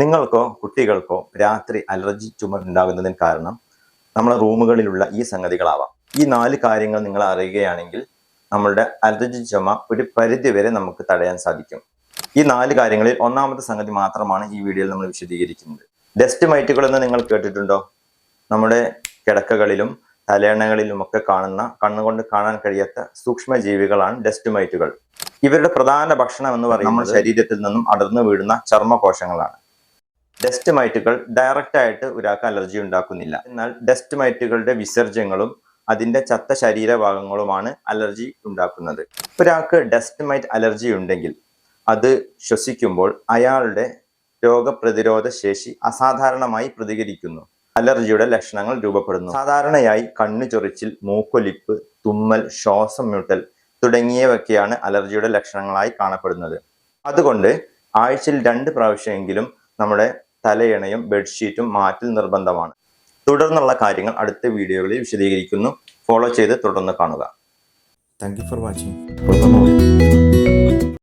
നിങ്ങൾക്കോ കുട്ടികൾക്കോ രാത്രി അലർജി ചുമ ഉണ്ടാകുന്നതിന് കാരണം നമ്മുടെ റൂമുകളിലുള്ള ഈ സംഗതികളാവാം. ഈ നാല് കാര്യങ്ങൾ നിങ്ങൾ അറിയുകയാണെങ്കിൽ നമ്മളുടെ അലർജി ചുമ ഒരു പരിധി വരെ നമുക്ക് തടയാൻ സാധിക്കും. ഈ നാല് കാര്യങ്ങളിൽ ഒന്നാമത്തെ സംഗതി മാത്രമാണ് ഈ വീഡിയോയിൽ നമ്മൾ വിശദീകരിക്കുന്നത്. ഡസ്റ്റ് മൈറ്റുകൾ എന്ന് നിങ്ങൾ കേട്ടിട്ടുണ്ടോ? നമ്മുടെ കിടക്കകളിലും തലയണകളിലുമൊക്കെ കാണുന്ന കണ്ണുകൊണ്ട് കാണാൻ കഴിയാത്ത സൂക്ഷ്മ ജീവികളാണ് ഡസ്റ്റ് മൈറ്റുകൾ ഇവരുടെ പ്രധാന ഭക്ഷണം എന്ന് പറയുന്നത് നമ്മുടെ ശരീരത്തിൽ നിന്നും അടർന്നു വീഴുന്ന ചർമ്മകോശങ്ങളാണ്. ഡസ്റ്റ് മൈറ്റുകൾ ഡയറക്റ്റ് ആയിട്ട് ഒരാൾക്ക് അലർജി ഉണ്ടാക്കുന്നില്ല. എന്നാൽ ഡസ്റ്റ് മൈറ്റുകളുടെ വിസർജ്യങ്ങളും അതിന്റെ ചത്ത ശരീരഭാഗങ്ങളുമാണ് അലർജി ഉണ്ടാക്കുന്നത്. ഒരാൾക്ക് ഡസ്റ്റ് മൈറ്റ് അലർജി ഉണ്ടെങ്കിൽ അത് ശ്വസിക്കുമ്പോൾ അയാളുടെ രോഗപ്രതിരോധ ശേഷി അസാധാരണമായി പ്രതികരിക്കുന്നു. അലർജിയുടെ ലക്ഷണങ്ങൾ രൂപപ്പെടുന്നു. സാധാരണയായി കണ്ണു ചൊറിച്ചിൽ മൂക്കൊലിപ്പ് തുമ്മൽ ശ്വാസം മുട്ടൽ തുടങ്ങിയവയൊക്കെയാണ് അലർജിയുടെ ലക്ഷണങ്ങളായി കാണപ്പെടുന്നത്. അതുകൊണ്ട് ആഴ്ചയിൽ രണ്ട് പ്രാവശ്യമെങ്കിലും നമ്മുടെ തലയണയും ബെഡ്ഷീറ്റും മാറ്റൽ നിർബന്ധമാണ്. തുടർന്നുള്ള കാര്യങ്ങൾ അടുത്ത വീഡിയോകളിൽ വിശദീകരിക്കുന്നു. ഫോളോ ചെയ്ത് തുടർന്ന് കാണുക. Thank you for watching